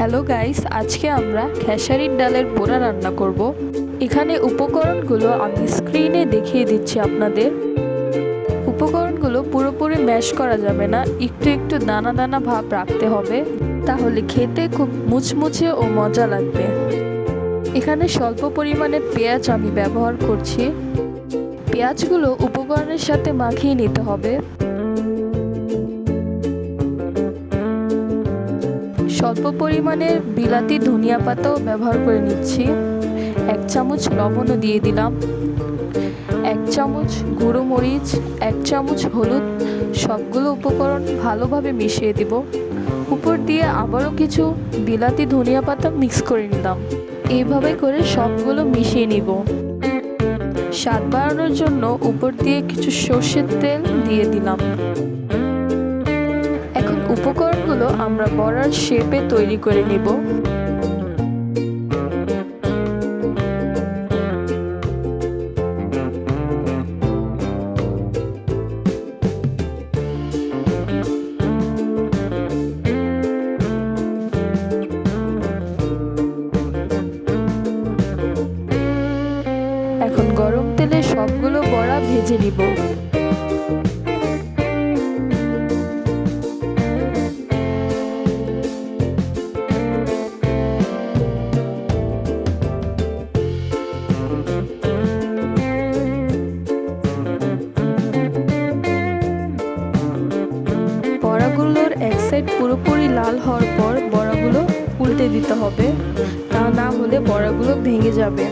Hello guys আজকে আমরা খেসারির ডালের বড়া রান্না করব। এখানে উপকরণগুলো আমি স্ক্রিনে দেখিয়ে দিচ্ছি আপনাদের। উপকরণগুলো পুরোপুরি ম্যাশ করা যাবে না, একটু একটু দানা দানা ভাব রাখতে হবে, তাহলে খেতে খুব মুচমুচে ও মজা লাগবে। এখানে স্বল্প পরিমাণে পেঁয়াজ আমি ব্যবহার করছি। পেঁয়াজগুলো উপকরণের সাথে মাখিয়ে নিতে হবে। স্বল্প পরিমাণের বিলাতি ধনিয়া পাতাও ব্যবহার করে নিচ্ছি। এক চামচ লবণও দিয়ে দিলাম। এক চামচ গুঁড়ো মরিচ, এক চামচ হলুদ, সবগুলো উপকরণ ভালোভাবে মিশিয়ে দিব। উপর দিয়ে আবারও কিছু বিলাতি ধনিয়া পাতা মিক্স করে নিলাম। এইভাবে করে সবগুলো মিশিয়ে নিব। স্বাদ বাড়ানোর জন্য উপর দিয়ে কিছু সর্ষের তেল দিয়ে দিলাম। উপকরণগুলো আমরা বড়ার শেপে তৈরি করে নিব। এখন গরম তেলে সবগুলো বড়া ভেজে নিব। এক সাইড পুরোপুরি লাল হওয়ার পর বড়াগুলো উল্টে দিতে হবে। তা না হলে বড়াগুলো ভেঙে যাবে।